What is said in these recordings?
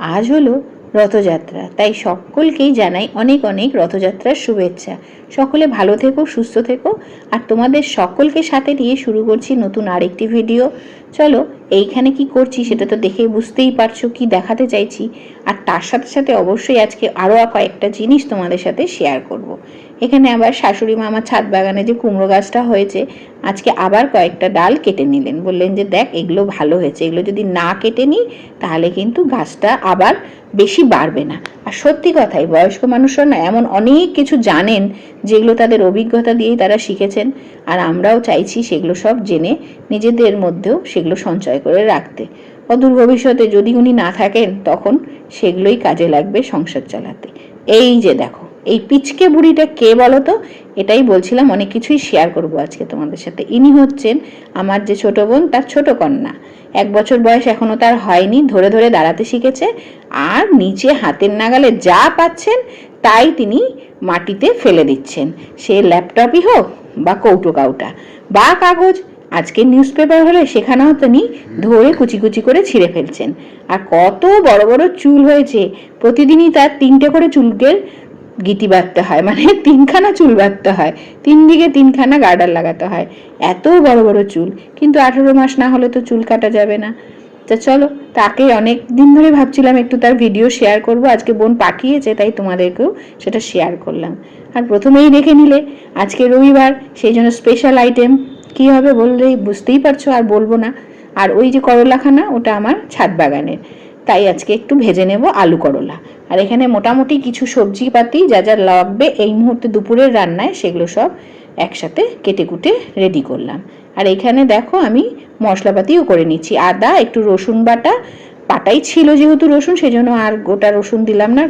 আজ হলো রথযাত্রা। তাই সকলকেই জানাই অনেক অনেক রথযাত্রার শুভেচ্ছা। সকলে ভালো থেকো, সুস্থ থেকো। আর তোমাদের সকলকে সাথে নিয়ে শুরু করছি নতুন আরেকটি ভিডিও। চলো, এইখানে কি করছি সেটা তো দেখে বুঝতেই পারছ, কি দেখাতে চাইছি। আর তার সাথে সাথে অবশ্যই আজকে আরও কয়েকটা জিনিস তোমাদের সাথে শেয়ার করব। এখানে আবার শাশুড়ি মা আমার ছাদ বাগানে যে কুমড়ো গাছটা হয়েছে, আজকে আবার কয়েকটা ডাল কেটে নিলেন। বললেন যে, দেখ, এগুলো ভালো হয়েছে। এগুলো যদি না কেটে নিই, তাহলে কিন্তু গাছটা আবার বেশি বাড়বে না। আর সত্যি কথাই, বয়স্ক মানুষরা না এমন অনেক কিছু জানেন, যেগুলো তাদের অভিজ্ঞতা দিয়েই তারা শিখেছেন। আর আমরাও চাইছি সেগুলো সব জেনে নিজেদের মধ্যেও সেগুলো সঞ্চয় করে রাখতে। অদূর ভবিষ্যতে যদি উনি না থাকেন, তখন সেগুলোই কাজে লাগবে সংসার চালাতে। এই যে দেখো এই পিচকে বুড়িটা কে বলো তো এটাই বলছিলাম, অনেক কিছুই শেয়ার করব আজকে তোমাদের সাথে। ইনি হচ্ছেন আমার যে ছোট বোন, তার ছোট কন্যা। এক বছর বয়স এখনও তার হয়নি, ধরে ধরে দাঁড়াতে শিখেছে। আর নিচে হাতের নাগালে যা পাচ্ছেন, তাই তিনি মাটিতে ফেলে দিচ্ছেন। সে ল্যাপটপই হোক বা কৌটো কাউটা বা কাগজ আজকে নিউজ পেপার হলে সেখানেও তিনি ধরে কুচি কুচি করে ছিঁড়ে ফেলছেন। আর কত বড় বড় চুল হয়েছে। প্রতিদিনই তার তিনটে করে চুলকের গিটি বাঁধতে হয় মানে তিনখানা চুল বাঁধতে হয় তিন দিকে তিনখানা গার্ডার লাগাতে হয়, এত বড় বড় চুল, কিন্তু আঠেরো মাস না হলে তো চুল কাটা যাবে না। তা চলো, তাকে অনেক দিন ধরে ভাবছিলাম একটু তার ভিডিও শেয়ার করব, আজকে বোন পাঠিয়েছে, তাই তোমাদেরকেও সেটা শেয়ার করলাম। আর প্রথমেই দেখে নিলে, আজকে রবিবার, সেই জন্য স্পেশাল আইটেম কি হবে বললেই বুঝতেই পারছ, আর বলব না। আর ওই যে করলাখানা, ওটা আমার ছাদ বাগানের। তাই আজকে একটু ভেজে নেব আলু করলা। আর এখানে মোটামুটি কিছু সবজিপাতি যা যা লাগবে এই মুহূর্তে দুপুরের রান্নায় সেগুলো সব একসাথে কেটে কুটে রেডি করলাম। আর এখানে দেখো আমি মশলাপাতিও করে নিচ্ছি। আদা, একটু রসুন বাটা পাটাই ছিল যেহেতু রসুন, সেজন্য আর গোটা রসুন দিলাম না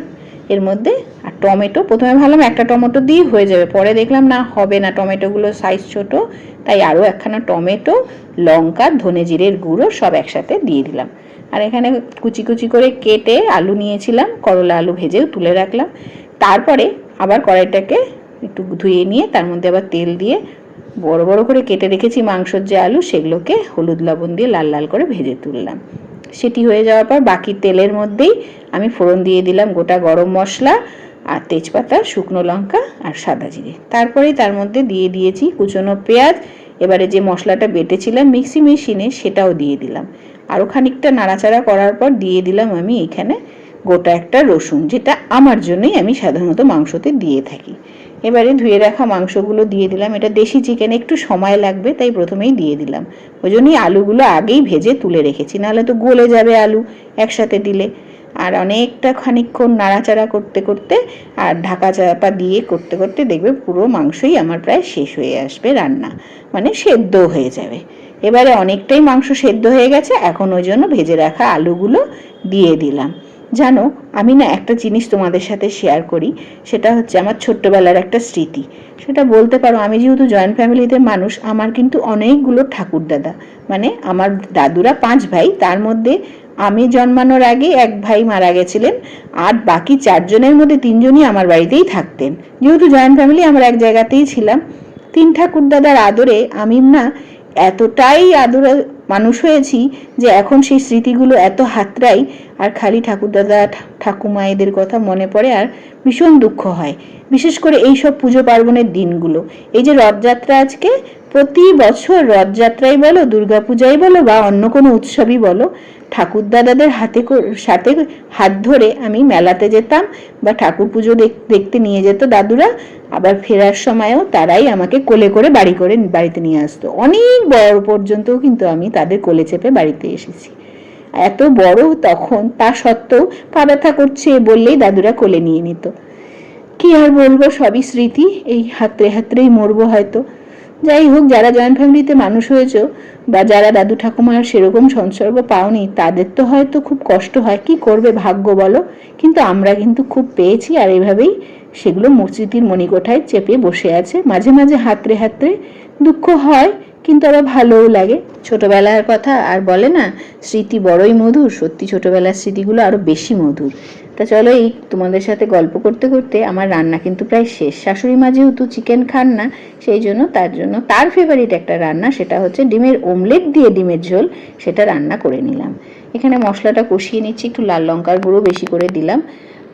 এর মধ্যে। আর টমেটো, প্রথমে ভাবলাম একটা টমেটো দিয়ে হয়ে যাবে, পরে দেখলাম না, হবে না, টমেটোগুলো সাইজ ছোট, তাই আরও একখানা টমেটো, লঙ্কা, ধনে জিরের গুঁড়ো সব একসাথে দিয়ে দিলাম। আর এখানে কুচি কুচি করে কেটে আলু নিয়েছিলাম, করলা আলু ভেজেও তুলে রাখলাম। তারপরে আবার কড়াইটাকে একটু ধুয়ে নিয়ে তার মধ্যে আবার তেল দিয়ে বড় বড় করে কেটে রেখেছি মাংসর যে আলু, সেগুলোকে হলুদ লবণ দিয়ে লাল লাল করে ভেজে তুললাম। সেটি হয়ে যাওয়ার পর বাকি তেলের মধ্যেই আমি ফোড়ন দিয়ে দিলাম গোটা গরম মশলা আর তেজপাতা, শুকনো লঙ্কা আর সাদা জিরে। তারপরেই তার মধ্যে দিয়ে দিয়েছি কুচনো পেঁয়াজ। এবারে যে মশলাটা বেটেছিলাম মিক্সি মেশিনে সেটাও দিয়ে দিলাম। আরও খানিকটা নাড়াচাড়া করার পর দিয়ে দিলাম আমি এখানে গোটা একটা রসুন, যেটা আমার জন্যই আমি সাধারণত মাংসতে দিয়ে থাকি। এবারে ধুয়ে রাখা মাংসগুলো দিয়ে দিলাম। এটা দেশি চিকেন একটু সময় লাগবে, তাই প্রথমেই দিয়ে দিলাম। ওই জন্যই আলুগুলো আগেই ভেজে তুলে রেখেছি, নাহলে তো গলে যাবে আলু একসাথে দিলে। আর অনেকটা খানিকক্ষণ নাড়াচাড়া করতে করতে আর ঢাকা চাপা দিয়ে করতে করতে দেখবে পুরো মাংসই আমার প্রায় শেষ হয়ে আসবে রান্না। মানে সেদ্ধ হয়ে যাবে। এবারে অনেকটাই মাংস সেদ্ধ হয়ে গেছে, এখন ওই জন্য ভেজে রাখা আলুগুলো দিয়ে দিলাম। জানো, আমি না একটা জিনিস তোমাদের সাথে শেয়ার করি, সেটা হচ্ছে আমার ছোট্টবেলার একটা স্মৃতি। সেটা বলতে পারো, আমি যেহেতু জয়েন্ট ফ্যামিলিতে মানুষ, আমার কিন্তু অনেকগুলো ঠাকুর দাদা মানে আমার দাদুরা পাঁচ ভাই, তার মধ্যে আমি জন্মানোর আগে এক ভাই মারা গেছিলেন, আর বাকি চারজনের মধ্যে তিনজনই আমার বাড়িতেই থাকতেন। যেহেতু জয়েন্ট ফ্যামিলি আমরা এক জায়গাতেই ছিলাম। তিন ঠাকুর দাদার আদরে আমি না এতটাই আদরে মানুষ হয়েছি যে এখন সেই স্মৃতিগুলো এত হাতড়াই, আর খালি ঠাকুরদাদা ঠাকুমা এদের কথা মনে পড়ে আর ভীষণ দুঃখ হয়। বিশেষ করে এই সব পুজো পার্বণের দিনগুলো। এই যে রথযাত্রা আজকে প্রতি বছর রথযাত্রাই বলো, দুর্গাপূজাই বলো বা অন্য কোনো উৎসবই বলো, ঠাকুরদাদাদের হাতে সাথে হাত ধরে আমি মেলাতে যেতাম বা ঠাকুর পুজো দেখতে নিয়ে যেত দাদুরা। আবার ফেরার সময়ও তারাই আমাকে কোলে করে বাড়ি করে বাড়িতে নিয়ে আসতো। অনেক বড় পর্যন্তও কিন্তু আমি তাদের কোলে চেপে বাড়িতে এসেছি। এত বড় তখন তা সত্ত্বেও পা ব্যথা করছে বললেই দাদুরা কোলে নিয়ে নিত। কি আর বলব, সবই স্মৃতি, এই হাতরে হাতরেই মরবো হয়তো। যাই হোক, যারা জয়েন্ট ফ্যামিলিতে মানুষ হয়েছ বা যারা দাদু ঠাকুমার সেরকম সংসর্গ পাওনি, তাদের তো হয়তো খুব কষ্ট হয়। কি করবে ভাগ্য বলো? কিন্তু আমরা কিন্তু খুব পেয়েছি আর এভাবেই সেগুলো মসজিদের মণিকোঠায় চেপে বসে আছে। মাঝে মাঝে হাতরে হাতরে দুঃখ হয় কিন্তু আবার ভালোও লাগে। ছোটবেলার কথা আর বলে না, স্মৃতি বড়ই মধুর, সত্যি ছোটবেলার স্মৃতিগুলো আরও বেশি মধুর। তা চলো এই তোমাদের সাথে গল্প করতে করতে আমার রান্না কিন্তু প্রায় শেষ। শাশুড়ি মা যেহেতু চিকেন খান না, সেই জন্য তার জন্য তার ফেভারিট একটা রান্না সেটা হচ্ছে ডিমের ওমলেট দিয়ে ডিমের ঝোল, সেটা রান্না করে নিলাম। এখানে মশলাটা কষিয়ে নিচ্ছি, একটু লাল লঙ্কার গুঁড়ো বেশি করে দিলাম।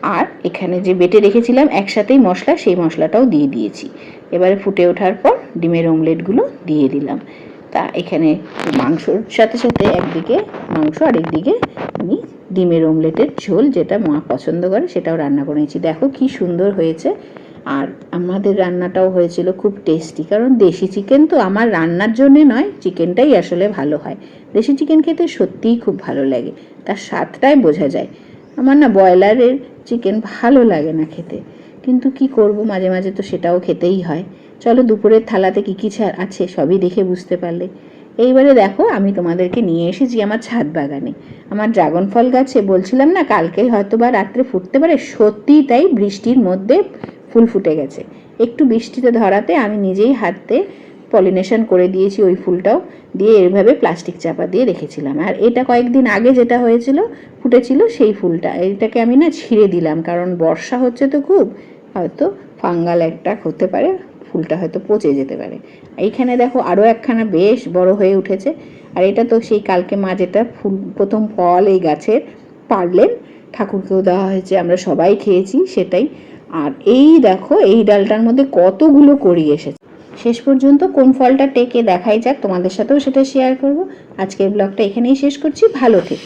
আর এখানে যে বেটে রেখেছিলাম একসাথেই মশলা, সেই মশলাটাও দিয়ে দিয়েছি। এবারে ফুটে ওঠার পর ডিমের অমলেটগুলো দিয়ে দিলাম। তা এখানে মাংসর সাথে সাথে একদিকে মাংস আর একদিকে আমি ডিমের অমলেটের ঝোল যেটা মা পছন্দ করে সেটাও রান্না করে নিয়েছি। দেখো কি সুন্দর হয়েছে। আর আমাদের রান্নাটাও হয়েছিল খুব টেস্টি, কারণ দেশি চিকেন তো আমার রান্নার জন্যে নয়, চিকেনটাই আসলে ভালো হয়। দেশি চিকেন খেতে সত্যিই খুব ভালো লাগে। তার স্বাদটাই বোঝা যায়। আমার না ব্রয়লারের চিকেন ভালো লাগে না খেতে। কিন্তু কি করব, মাঝে মাঝে তো সেটাও খেতেই হয়। চলো দুপুরের থালাতে কী কী ছা- আছে সবই দেখে বুঝতে পারলে। এইবারে দেখো, আমি তোমাদেরকে নিয়ে এসেছি আমার ছাদ বাগানে। আমার ড্রাগন ফল গাছে বলছিলাম না, কালকে হয়তো বা রাত্রে ফুটতে পারে, সত্যিই তাই বৃষ্টির মধ্যে ফুল ফুটে গেছে। একটু বৃষ্টিতে ধরাতে আমি নিজেই হাতে পলিনেশন করে দিয়েছি ওই ফুলটাও, দিয়ে এভাবে প্লাস্টিক চাপা দিয়ে রেখেছিলাম। আর এটা কয়েকদিন আগে যেটা হয়েছিল, ফুটেছিল সেই ফুলটা। এটাকে আমি না ছিঁড়ে দিলাম, কারণ বর্ষা হচ্ছে তো খুব, হয়তো ফাঙ্গাল একটা হতে পারে, ফুলটা হয়তো পচে যেতে পারে। এইখানে দেখো আরও একখানা বেশ বড় হয়ে উঠেছে, আর এটা তো সেই কালকে মা যেটা ফুল, প্রথম ফল এই গাছের পারলেন, ঠাকুরকেও দেওয়া হয়েছে, আমরা সবাই খেয়েছি সেটাই। আর এই দেখো, এই ডালটার মধ্যে কতগুলো করি এসেছে। শেষ পর্যন্ত কোন ফলটা টেকে দেখাই যাক, তোমাদের সাথেও সেটা শেয়ার করব। আজকের ব্লগটা এখানেই শেষ করছি, ভালো থেকে।